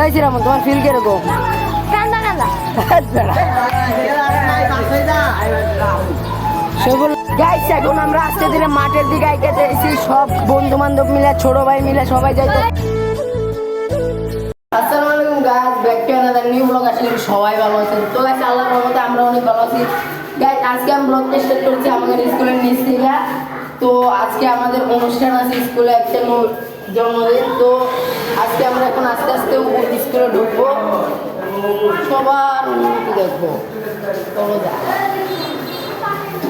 এই চিরামন তোমার ফিল কীরকম? কান্দা গাইস এখন আমরা আজকে দিনে মাঠের দিকে আইতে এসেছি সব বন্ধু মিলে, ছোট ভাই মিলে সবাই যাইতে। আসসালামু আলাইকুম guys back to new blog আসলে সবাই ভালো আছেন। তো গাইস আল্লাহর রহমতে আমরা অনেক ভালো আছি। গাইস আজকে আমি ব্লগটা স্টার্ট করছি আমাদের স্কুলের নিচ তো, আজকে আমাদের অনুষ্ঠান আছে স্কুলে একটা জন্মদিন তো আজকে আমরা এখন আস্তে আস্তে স্কুলে ঢুকবো। সবার অনুমতি দেখব।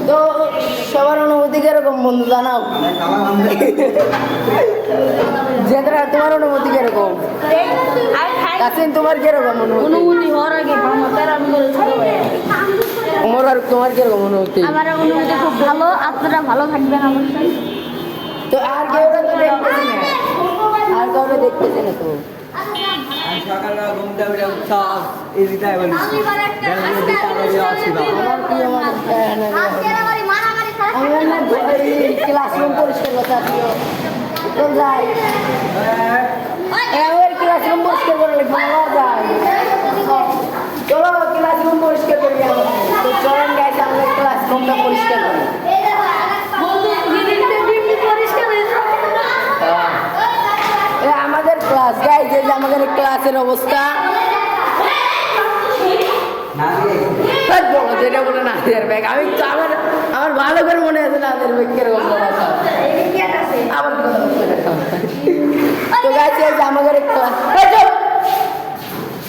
তো সবার অনুভূতি কীরকম বন্ধু জানাও। জেদ্রা তোমার অনুভূতি কীরকম? কাসিন তোমার কীরকম অনুভূতি? অনুভূতি হওয়ার আগে আর তোমার কীরকম অনুভূতি? আমার অনুভূতি খুব ভালো আপনারা ভালো থাকবেন অবশ্যই তো আর কেউ তো দেখতেছি না। আর কাউকে দেখতেছি না তো? আমি সকালবেলা ঘুমটা উঠে উঠতাম এই বলি। আমার কি আমার আমি ক্লাসরুম পরিষ্কার কথা দিও তো যাই। আমার ক্লাসরুম পরিষ্কার করে লিখব না যায় চলো ক্লাসরুম পরিষ্কার করি আমরা তো চলেন গাইছে আমরা ক্লাসরুমটা পরিষ্কার করি এ আমাদের ক্লাস গাইজ এই যে আমাদের ক্লাসের অবস্থা। যেটা বলে নাদের ব্যাগ। আমি তো আমার আমার ভালো করে মনে আছে নাদের ব্যাগ কীরকম। আবার। তো গাইজ এই যে আমাদের ক্লাস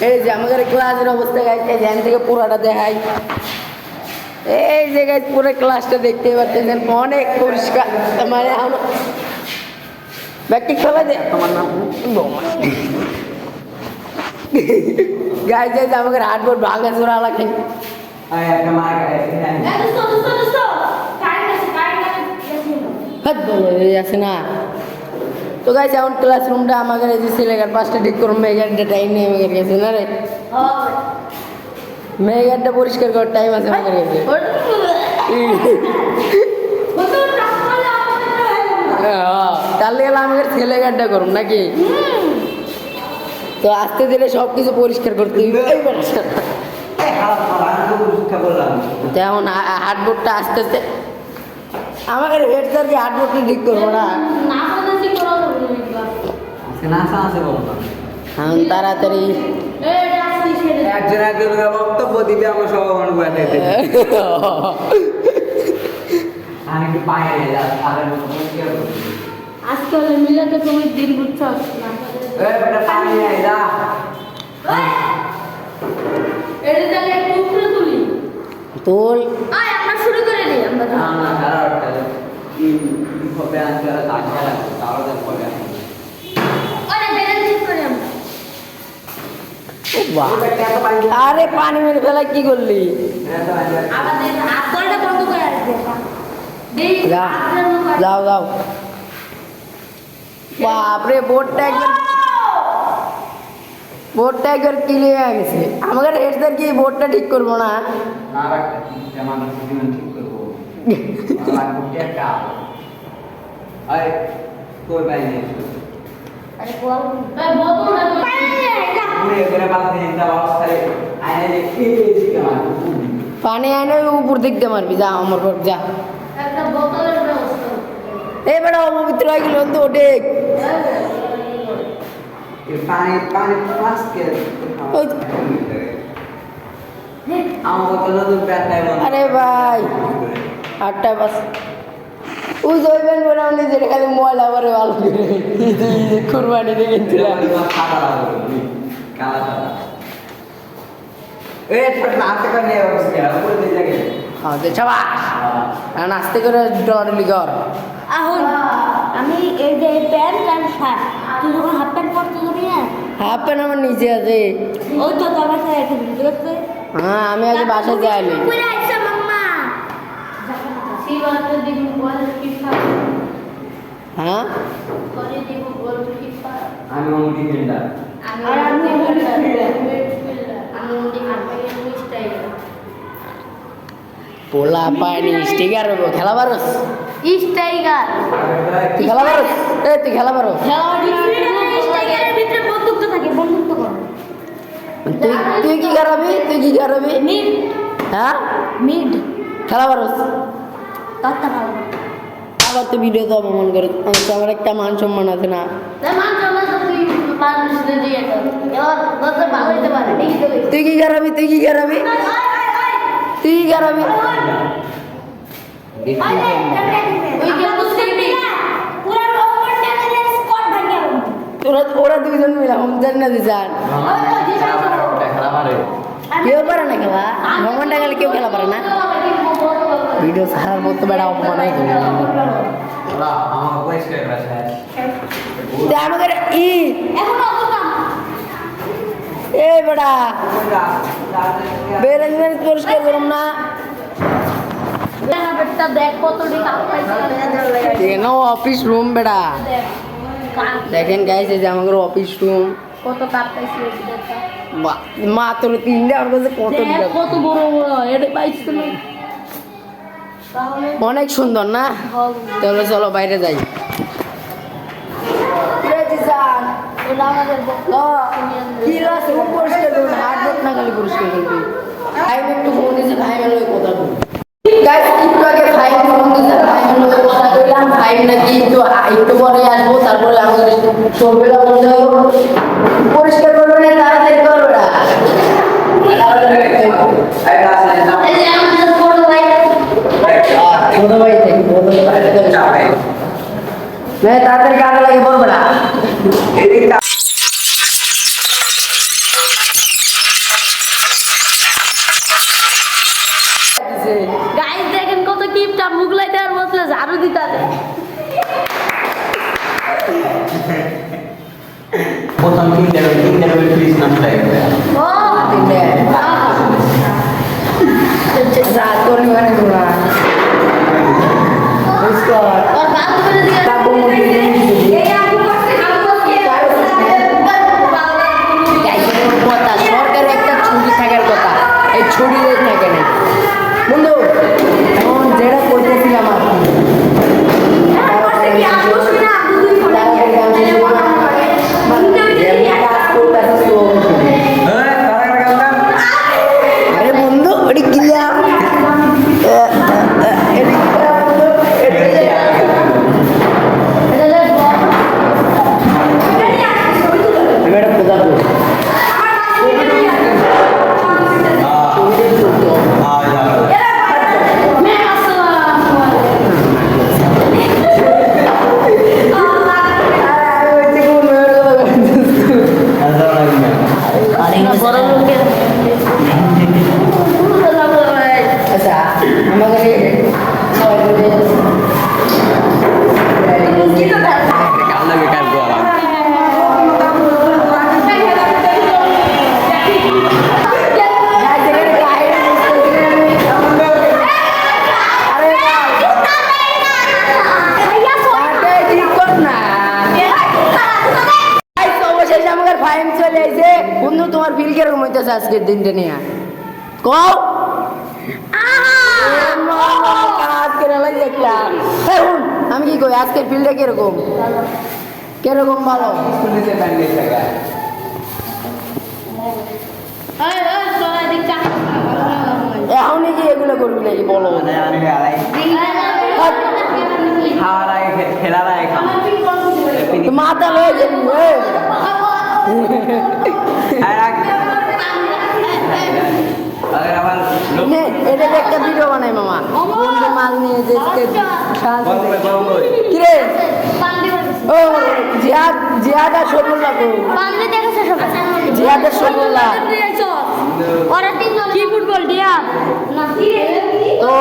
এই যে আমাদের ক্লাসের অবস্থা গাইজ এই যে থেকে পুরোটা দেখাই। এই যে গাইজ পুরো ক্লাসটা দেখতে পাচ্ছেন অনেক পরিষ্কার। মানে আমরা ব্যক্তি খেলা দে তোমার নাম গাই যাই আমাকে হাটবোর্ড ভাঙা চোরা লাগে আছে না তো গাইজ এখন ক্লাসরুমটা আমাকে এই যে সিলেগার পাঁচটা ঠিক করুন মেয়েগারটা টাইম নেই আমাকে গেছে না রে মেয়েগারটা পরিষ্কার করার টাইম আছে আমাদের কাছে তাহলে গেলে আমাকে ছেলে গাড়িটা করুন নাকি? তো আস্তে ধীরে সব কিছু পরিষ্কার। করতে যেমন হাটবোর্ডটা আস্তে আস্তে আমাকে হেড স্যার কি হাটবোর্ডটা ঠিক করব না। তাড়াতাড়ি একজন একজন বক্তব্য দিবে আজকে হলে মিলাতে তুমি দিন বুঝছ তোল। আমরা শুরু করে দিই আমরা কি হবে আজকে আরে বেরেন ঠিক করে আমরা ও বাহ। আরে পানি মেরে ফেলা কি করলি? আমাদের আতলটা বন্ধ করে রাখবে দেই যা যাও যাও। বাপরে বোর্ডটা একবার বোর্ডটা একবার ক্লিয়ার গেছে। আমাকে স্যার কি বোর্ডটা ঠিক করব না? পানি আইনে উপর দিক দিয়ে মারবি যা আমার যা। একটা এই তো নতুন প্যান্ট নাই মনে আরে ভাই আটটা বাস ওই জয়বেন বলে আমি যেটা খালি ময়লা করে ভালো করে। কুরবানি দিয়ে লাগবে কালা সাদা এ ছোট নাচতে করে নিয়ে চাবাস আর নাচতে করে ডরলি কর। আহুন আমি এই যে প্যান্ট আর শার্ট তুই যখন হাফ প্যান্ট পরতে যাবি না হাফ প্যান্ট আমার নিচে আছে। ওই তো তোর বাসায় রেখে দিবি ঠিক আছে। হ্যাঁ আমি আগে বাসায় বল কিফা হ্যাঁ? করে দিব বল কিফা আমি আমি আমি আমি স্টাইল পোলা পানি স্টিকার খেলা পারস স্টাইগার তুই খেলা পারস এ তুই খেলা তুই তুই কি করাবি তুই কি করাবি মিড হ্যাঁ? মিড খেলা পারস কত ভালো। আবার তো ভিডিও তো অপমান করে। তো আমার একটা মান সম্মান আছে না। তুই কি করাবি তুই কি করাবি তুই কি করাবি তোরা ওরা দুজন মিলে হমজান না দুজন কেউ পারে না খেলা? ভ্রমণ গেলে কেউ খেলা পারে না? ভিডিও ছাড়ার মতো বেড়া অপমান গেল ওরা আমার পরিষ্কার করেছে তে আমাদের ই এ বেড়া বেরঙ্গের পরিষ্কার করুম না। দেখ কত ঠিক না অফিস রুম বেড়া দেখেন এই যে আমাদের অফিস রুম কত কাপ পাইছি মাত্র তিনটা আমার কাছে কত কত বড় বড় এটা পাইছি তুমি। অনেক সুন্দর না? তাহলে চলো বাইরে যাই। ওটা আমাদের কি রাস পরিষ্কার করবি হাত হাত না খালি পরিষ্কার করবি ভাই একটু ফোন দিয়েছে ভাই মেলো কথা বল গাইস একটু আগে ভাই ফোন দিয়েছে ভাই মেলো কথা কইলাম ভাই নাকি একটু একটু পরে আসব তারপরে আমাদের পরিষ্কার করবে না। তাড়াতাড়ি করবে না ছোট ভাই থেকে বড় ভাই প্রথম তিনটে তিনটে রবি ফ্রিজ নষ্ট হয়ে গেছে ও रात ম্যাডাম কোথা তোমার ফিল কীরকম হইতেছে আজকের দিনটা নিয়ে। কও। আমি কি কই আজকের ফিল্ডটা কীরকম? কীরকম ভালো? এখনই কি এগুলো করবি নাকি? বলো। মাথা লয়ে যাবি এটা একটা ভিডিও বানাই মামা। বন্ধু মাল নিয়ে যে করে। ও জিহাদ জিহাদ আর সবুল্লাহ তো জিহাদ আর সবুল্লাহ কি ফুটবল ডিয়া তো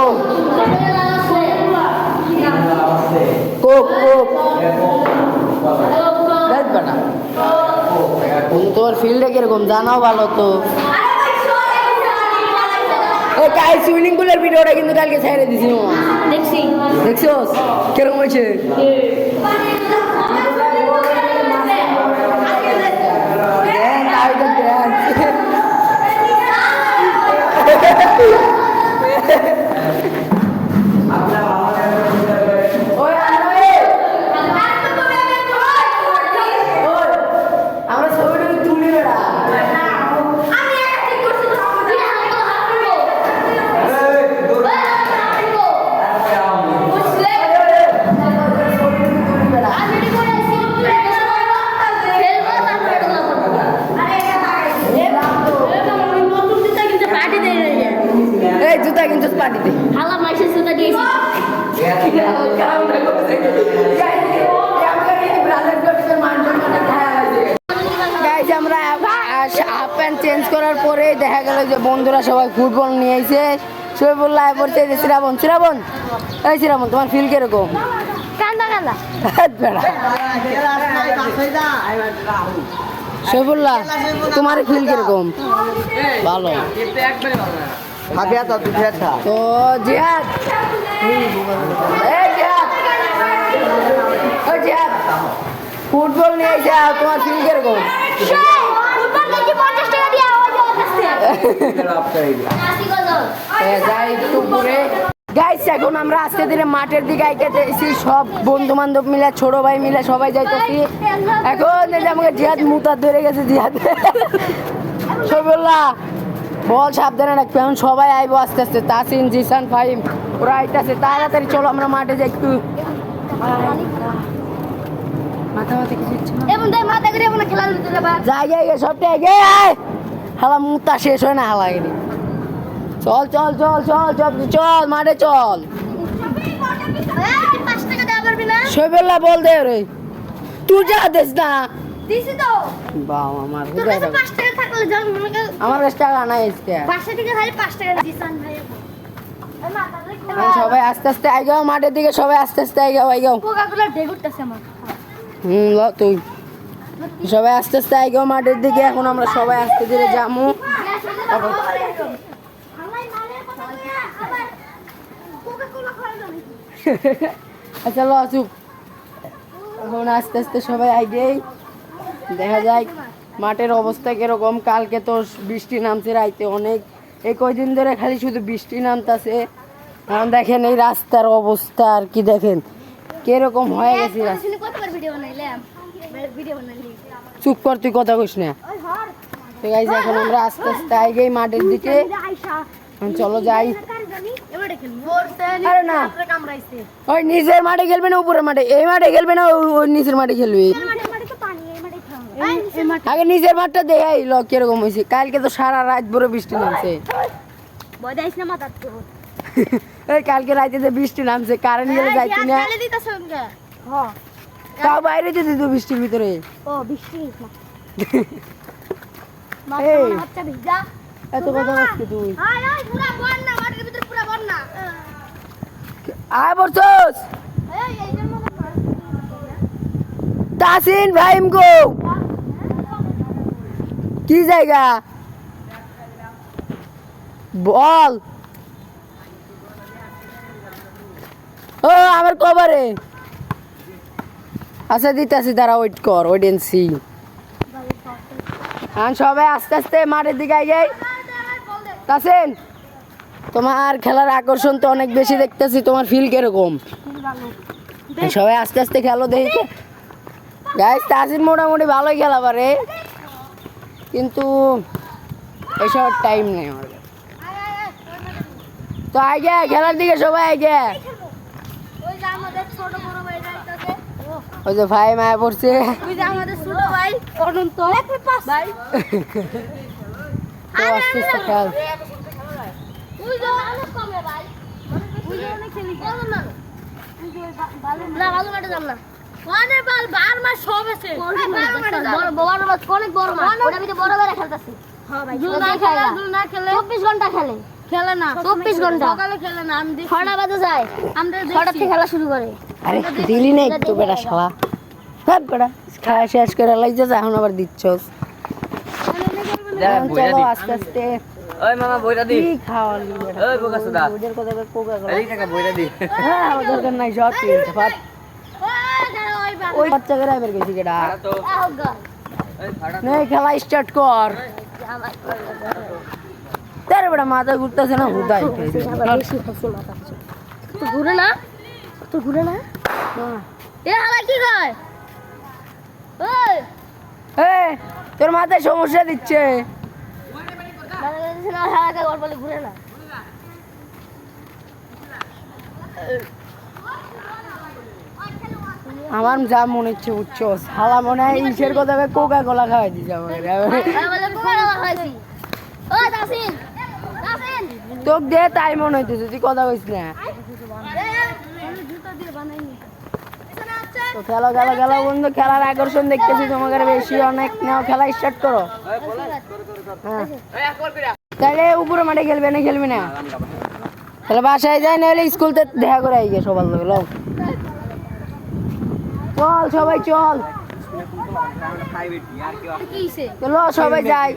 কোক কোক। তোর ফিল্ডে কীরকম? জানাও ভালো তো। ও কাল সুইমিং পুলের ভিডিওটা কিন্তু কালকে ছেড়ে দিছি। দেখছি। দেখছ কীরকম হয়েছে? যে শ্রাবণ শ্রাবণ এই শ্রাবণ তোমার ফিল কীরকম? কান্দা কান্দা। শৈফুল্লাহ তোমার ফিল কীরকম? ভালো। ও জিহাদ। ফুটবল নিয়ে এসে তোমার ফিল কীরকম ফুটবল কেজি পঞ্চাশ টাকা দিয়ে আওয়াজ হচ্ছে হ্যাঁ, যাই একটু পরে গাইস এখন আমরা আস্তে ধীরে মাঠের দিকে আইতেছি সব বন্ধু বান্ধব মিলে ছোট ভাই মিলে সবাই যাইতেছি। এখন এই যে আমাকে জিহাদ মুতার ধরে গেছে জিহাদ। সবুল্লাহ বল সাবধানে রাখবে। এখন সবাই আইবো আস্তে আস্তে। তাসিন জিসান ফাহিম ওরা আইতাছে। তাড়াতাড়ি চলো আমরা মাঠে যাই একটু। মাথা মাথা কিছু ইচ্ছে না। হালা মুতা শেষ হয় না হালা গেলি চল চল চল চল চল চল মাঠে চল। শৈবল্লা বল দে রে। তুই যা দেস না। আমার কাছে টাকা নাই সবাই আস্তে আস্তে আইগাও মাঠের দিকে সবাই আস্তে আস্তে আইগাও আইগাও হুম ল তুই। সবাই আস্তে আস্তে আইগাও মাঠের দিকে। এখন আমরা সবাই আস্তে ধীরে যাব আচ্ছা ল চুপ এখন আস্তে আস্তে সবাই আইগেই দেখা যায় মাঠের অবস্থা কীরকম। কালকে তো বৃষ্টি নামছে রাইতে অনেক। এই কয়দিন ধরে খালি শুধু বৃষ্টি নামতাছে। এখন দেখেন এই রাস্তার অবস্থা আর কি দেখেন। কীরকম হয়ে গেছে রাস্তা। ভিডিও বানাইলাম? ভিডিও চুপ কর, তুই কথা কইস না। তো গাইজ এখন আমরা আস্তে আস্তে আইগেই মাঠের দিকে। চলো যাই। না। ওই নিচের মাঠে খেলবে না, উপরের মাঠে। এই মাঠে খেলবে না ওই- নিচের মাঠে খেলবে। আগে নিচের মাঠটা দেখাই ল কীরকম হয়েছে কালকে তো সারা রাত ভরে বৃষ্টি নামছে। কালকে রাতে বৃষ্টি নামছে কারেন্ট গেলে যাইতি না। তাও বাইরে যেতে তো বৃষ্টির ভিতরে? ও বৃষ্টি এত কথা বলছি তুই? আয় বলছস তাসিন ভাইম গো! কি জায়গা? বল। ও আমার কবারে। আচ্ছা দিতেছি দাঁড়া ওয়েট কর ওয়েট এন্ড সি এখন সবাই আস্তে আস্তে মাঠের দিকে আই যাই তাসেন তোমার খেলার আকর্ষণ তো অনেক বেশি দেখতেছি তোমার ফিল কীরকম? সবাই আস্তে আস্তে খেলো দেখি গাইস তাসিন মোটামুটি ভালোই খেলা পারে কিন্তু এসব টাইম নেই আমার। তো আগে খেলার দিকে সবাই আগে ওই যে আমাদের ছোট বড় ভাই যাইতাছে ওই যে ভাই মায়া পড়ছে। ওই আমাদের ছোট ভাই অনন্ত ভাই। তো আস্তে আস্তে খেল না না। ভালো মাঠে যাম না। অনেক বাল বার মাস সব আছে। বড় বড় মাছ অনেক বড় মাছ ওটা ভিতরে বড় বড় খেলতেছে। ভাই জুল না খেলে না খেলে। 24 ঘণ্টা খেলে। খেলে না। 24 ঘণ্টা। সকালে খেলে না আমি দেখি 6টা বাজে যায়। আমরা ছটা থেকে খেলা শুরু করে। আরে দিলি না একটু বেটা শালা। হ্যাঁ বেটা খাওয়া শেষ করে লাগছে এখন আবার দিচ্ছস। এখন চলো আস্তে আস্তে। ওই মামা বইটা দি। কি খাওয়ালি ওই বোকা সুদা। ওদের কথা কোকা কোলা এই টাকা বইটা দি। হ্যাঁ আমার দরকার নাই সব ঠিক ফাট ওই দাঁড়া ওই বাবা ওই বাচ্চা করে গেছি কেডা নে খেলা স্টার্ট কর। তার মাথা ঘুরতেছে না হুদাই ঘুরে না। তো ঘুরে না? এ হালা কি কয়? ওই। এ তোর মাথায় সমস্যা দিচ্ছে। ঘুরে না আমার যা মনে হচ্ছে উঠছো শালা মনে হয় ইসের কথা কোকা কোলা খাওয়াই দিছে আসেন তোক দে তাই মনে হইতেছে তুই কথা কইস না জুতা দিয়ে বানাই নি এখানে আছে তো খেলো খেলো খেলো বন্ধু, খেলার আকর্ষণ দেখতেছি তোমাদের বেশি, অনেক নাও, খেলা স্টার্ট করো। হ্যাঁ। তাহলে উপরে মাঠে খেলবে না, খেলবি না? তাহলে বাসায় যাই না হলে স্কুলতে দেখা করে আই সবার লোক লও। চল সবাই চল। সবাই যাই।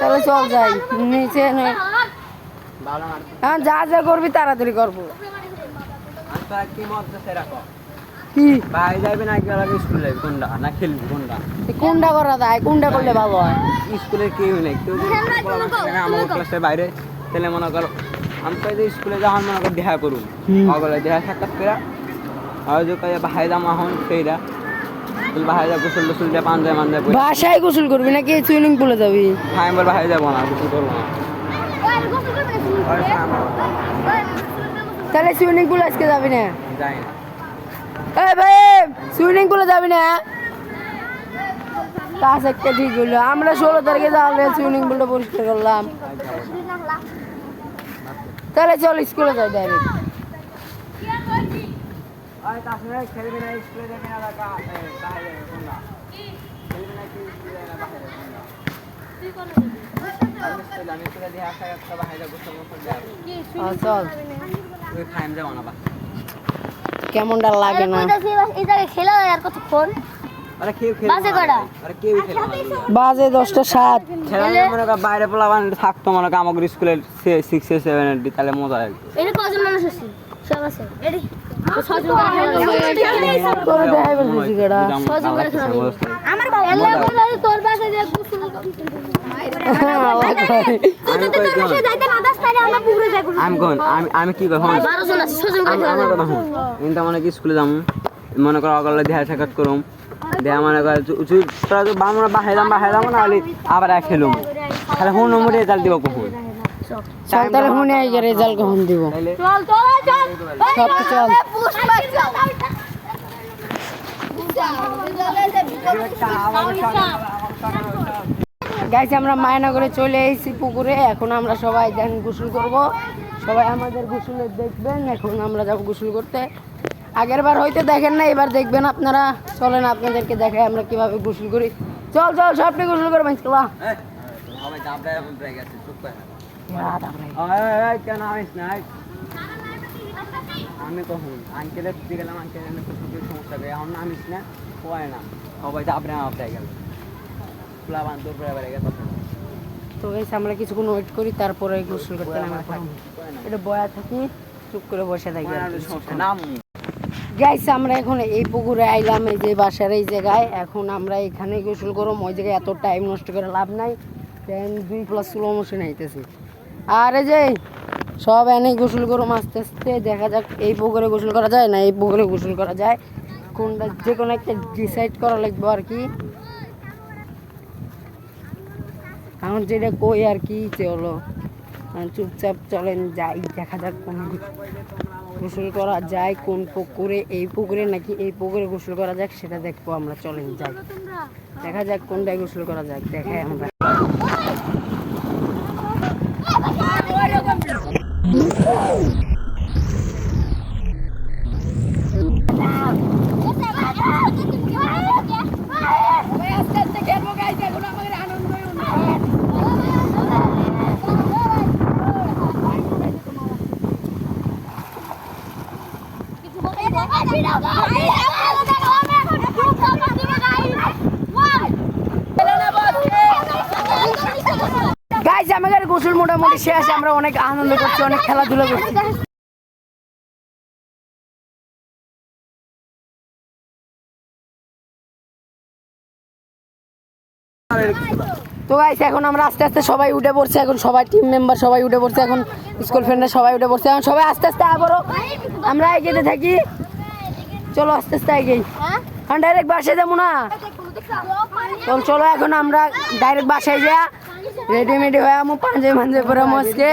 তাহলে চল যাই, নিচে হ্যাঁ যা যা করবি তাড়াতাড়ি করব। কি দেশে রাখো কি? ভাই যাইবে না একবার আগে স্কুলে যাবি কোনটা না খেলবি কোনটা কোনটা করা যায়? কোনটা করলে ভালো হয়? স্কুলে কেউ নেই। কেউ কও, আমার ক্লাসের বাইরে তাহলে মনে করো আমি তো যে স্কুলে মনে করো দেখা করুন। অগলে দেখা সাক্ষাৎ করে আর যে কয়ে বাহাই দাম আহন তুই বাহাই যা গোসল টোসল দিয়ে পাঞ্জায় মাঞ্জায় বাসায় গোসল করবি নাকি সুইমিং পুলে যাবি? হ্যাঁ আমি বল বাহাই যাব না গোসল করব না। তাহলে সুইমিং পুল আজকে যাবি না? এই ভাই সুইমিং পুলে যাবি না? কাজ একটা ঠিক হইল আমরা ষোলো তারিখে যাওয়ালে সুইমিং পুলটা পরিষ্কার করলাম। তাহলে চল স্কুলে যাই ডাইরেক্ট চল। কেমনটা লাগে না? বাজে দশটা সাত। বাইরে পোলাবান থাকতো মনে আমাদের স্কুলের সিক্স সেভেন তাহলে মজা লাগতো এটা কজন মানুষ আছে? সব আছে। আমি কি কই হন 12 জন আছে ছজন করে আমি খেলা আমার কথা হন কিন্তু মনে কি? স্কুলে যাম। মনে কর অগলে দেখা সাক্ষাৎ করুম। দেয়া মনে কর বামরা বাহাই দাম বাহাই দাম না আবার খেলুম। তাহলে হুন নম্বরে রেজাল্ট দিব কখন? চল তাহলে শুনে আই রেজাল্ট কখন দিব? চল চল চল সব চল। গাইছে আমরা মায়ানগরে চলে এসেছি পুকুরে। এখন আমরা সবাই যান গোসল করব। সবাই আমাদের গোসলে দেখবেন। এখন আমরা যাব গোসল করতে। আগের বার হয়তো দেখেন না এবার দেখবেন আপনারা। চলেন আপনাদেরকে দেখাই আমরা কীভাবে গোসল করি। চল চল সবটি গোসল করে মাইসলা কেন আইস না আমি কখন? আঙ্কেলের গেলাম আঙ্কেলের একটু সমস্যা এখন না হয় না। সবাই গেল। বেড়ে তো? আমরা কিছুক্ষণ ওয়েট করি তারপরে গোসল করতে নামে এটা বয়া থাকি চুপ করে বসে থাকি নাম গাইস আমরা এখন এই পুকুরে আইলাম এই যে বাসার এই জায়গায়। এখন আমরা এখানে গোসল করব ওই জায়গায় এত টাইম নষ্ট করে লাভ নাই। দুই প্লাস স্লো মোশন আইতেছি। আর এই যে সব এনে গোসল করম আস্তে আস্তে দেখা যাক এই পুকুরে গোসল করা যায় না এই পুকুরে গোসল করা যায়। কোনটা যে কোনো একটা ডিসাইড করা লাগবে আর কি। এখন যেটা কই আর কি চলো। চুপচাপ চলেন যাই দেখা যাক কোন গোসল করা যায় কোন পুকুরে এই পুকুরে নাকি এই পুকুরে গোসল করা যাক সেটা দেখব আমরা চলেন যাই। দেখা যাক কোনটায় গোসল করা যাক দেখাই আমরা। আমাদের গোসল মোটামুটি শেষ আমরা অনেক আনন্দ করছি অনেক খেলাধুলা করছি। তো গাইছে এখন আমরা আস্তে আস্তে সবাই উঠে পড়ছে এখন সবাই টিম মেম্বার সবাই উঠে পড়ছে এখন স্কুল ফ্রেন্ডরা সবাই উঠে পড়ছে এখন সবাই আস্তে আস্তে আবারও আমরা এগিয়ে থাকি। চলো আস্তে আস্তে এগিয়ে কারণ ডাইরেক্ট বাসায় যাব না। চল চলো এখন আমরা ডাইরেক্ট বাসায় যা রেডিমেডি হয়ে আমি পাঞ্জাবি মাঞ্জাবি পরে মসকে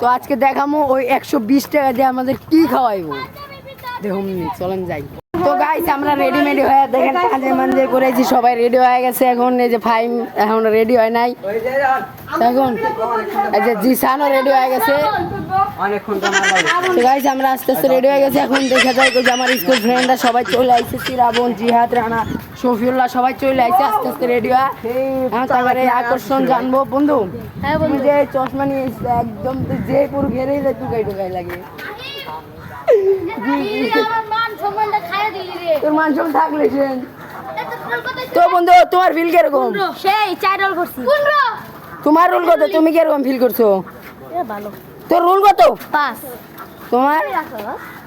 তো আজকে দেখামো ওই একশো বিশ টাকা দিয়ে আমাদের কি খাওয়াইবো? দেখুন চলেন যাই। তো গাইস আমরা রেডিমেডি হয়ে দেখেন কাজে মানজে করেছি সবাই রেডি হয়ে গেছে এখন এই যে ফাইম এখন রেডি হয় নাই। এখন এই যে জিসানও রেডি হয়ে গেছে। তো আমার গাইস আস্তে আস্তে রেডি হয়ে গেছে এখন দেখা যায় যে আমার স্কুল ফ্রেন্ডরা সবাই চলে আইছে শ্রাবণ জিহাদ রানা শফিউল্লাহ সবাই চলে আইছে আস্তে আস্তে রেডি হয়। তারপরে আকর্ষণ জানব বন্ধু হ্যাঁ যে চশমা নিয়ে একদম যে পুরো ঘেরেই যায় টুকাই টুকাই লাগে আমার মান সম্মানটা খাইয়ে দিলি রে তোর মান সম্মান থাকলে তো বন্ধু তোমার ফিল কীরকম? সেই চার রোল করছি। তোমার রোল কত? তুমি কীরকম ফিল করছ? ভালো। তোর রোল কত? পাস তোমার?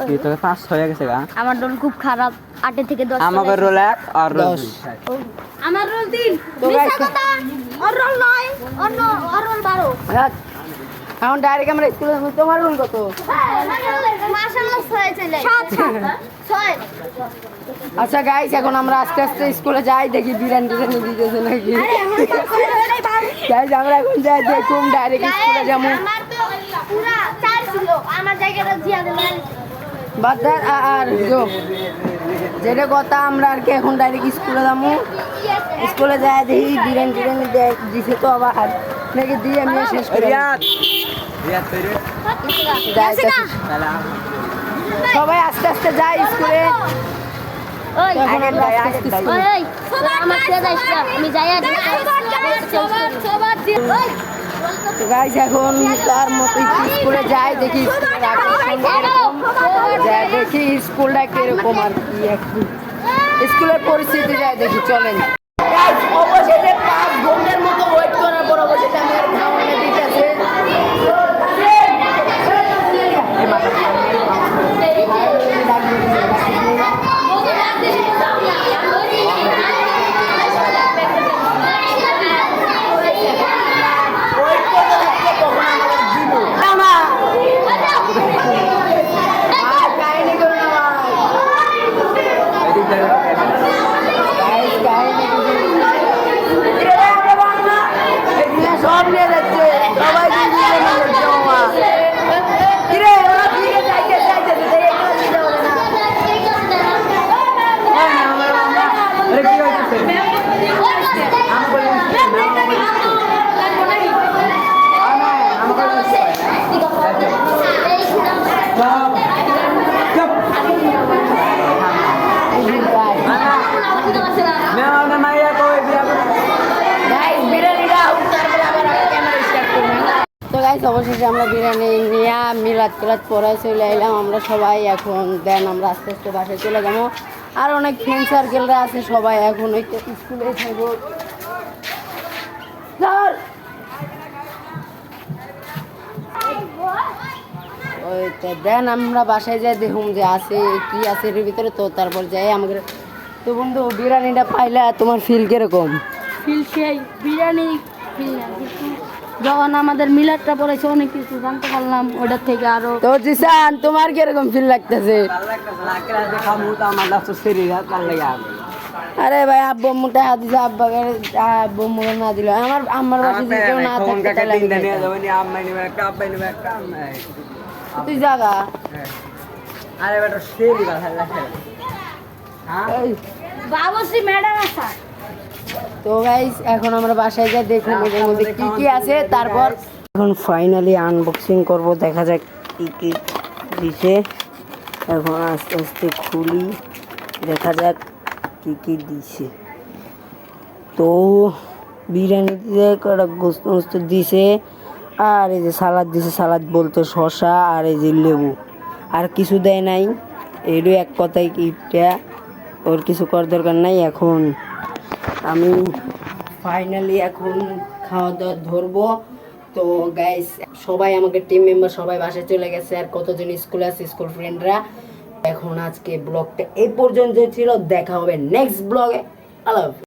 কি পাঁচ হয়ে গেছে গা। আমার রোল খুব খারাপ। আটে থেকে দশ আমাকে রোল এক আর রোল আমার রোল তিন। মিথ্যা কথা। ওর রোল নয় অন্য ওর রোল বারো। রাখ। এখন ডাইরেক্ট আমরা স্কুলে যাব। তোমার রোল কত? আচ্ছা গাইস এখন আমরা আস্তে আস্তে স্কুলে যাই দেখি বিরিয়ানি টিরানি দিতেছে নাকি? গাইস আমরা এখন যাই দেখুন ডাইরেক্ট স্কুলে যাব। আমার তো পুরা চার ছিল আমার জায়গাটা জিয়া দিলেন বাদ দেন আ- আর যো যেটা কথা আমরা আর কি এখন ডাইরেক্ট স্কুলে যাব। স্কুলে যাই দেখি বিরিয়ানি টিরানি দেয়- দিছে তো আবার। নাকি দিয়ে আমি শেষ করে সবাই আস্তে আস্তে যায় স্কুলে। এখন তার মতো স্কুলে যাই দেখি দেখি স্কুলটা কীরকম আর কি একটু স্কুলের পরিস্থিতি যাই দেখি চলেন Guys, অবশেষে পাঁচ ঘণ্টার মতো ওয়েট করার পর অবশেষে আমার খাওয়ানো দিতেছে ওয়েট করতে থাকছে কখন আমাদের দিব না না আর কাহিনী করো না ভাই এদিক দিয়ে- গাইস কাহিনী এরা আমরা বাংলা এগুলা সব নিয়ে যাচ্ছে সবাই দিদি নিয়ে যাচ্ছে মামা কিরে ওরা দিকে যাইতে যাইতে দেখে এগুলো দিতে হবে না হ্যাঁ, আমার মামা আরে কি হইতেছে? ম্যাম, আপনার মাইয়া কই? বিয়া করে- গাইস বিরিয়ানিটা হোক তারপরে আবার আগে ক্যামেরা স্টার্ট করবেন অবশেষে আমরা বিরিয়ানি নিয়ে মিলাদ টিলাদ পড়ায় চলে এলাম। আমরা সবাই এখন, দেন আমরা আস্তে আস্তে বাসায় চলে যাব। আর অনেক ফ্রেন্ড সার্কেলরা আছে, সবাই এখন ওই স্কুলে থাকব। ওই তো, দেন আমরা বাসায় যাই, দেখুন যে আছে, কি আছে এর ভিতরে। তো তারপর যাই, আমাদের তো বন্ধু, বিরিয়ানিটা পাইলে তোমার ফিল কীরকম? ফিল সেই, বিরিয়ানি ফিল না যখন আমাদের মিলারটা পড়েছে অনেক কিছু জানতে পারলাম ওটার থেকে আরও তো জিসান তোমার কীরকম ফিল লাগতেছে। আরে ভাই আব্বু মুটা হাত দিছে আব্বাকে আব্বু মুড়ে না দিল আমার আমার বাসা যদি কেউ না থাকতে তাহলে। তুই জাগা হ্যাঁ। আরে বেটা ভালো লাগে হ্যাঁ বাবুসি ম্যাডাম আসা তো গাইস এখন আমরা বাসায় যাই দেখুন এর মধ্যে কি কি আছে। তারপর এখন ফাইনালি আনবক্সিং করব, দেখা যাক কি কি দিছে। এখন আস্তে আস্তে খুলি, দেখা যাক কি কি দিছে। তো বিরিয়ানিতে কটা গোস্ত মোস্ত দিছে, আর এই যে সালাদ দিছে, সালাদ বলতে শশা আর এই যে লেবু। আর কিছু দেয় নাই এরও এক কথায় কিটা ওর কিছু করার দরকার নাই, এখন আমি ফাইনালি এখন খাওয়া দাওয়া ধরবো। তো গাইস সবাই আমাকে টিম মেম্বার সবাই বাসায় চলে গেছে আর কতজন স্কুল আছে স্কুল ফ্রেন্ডরা এখন আজকে ব্লগটা এই পর্যন্ত ছিল, দেখা হবে নেক্সট ব্লগে আলাপ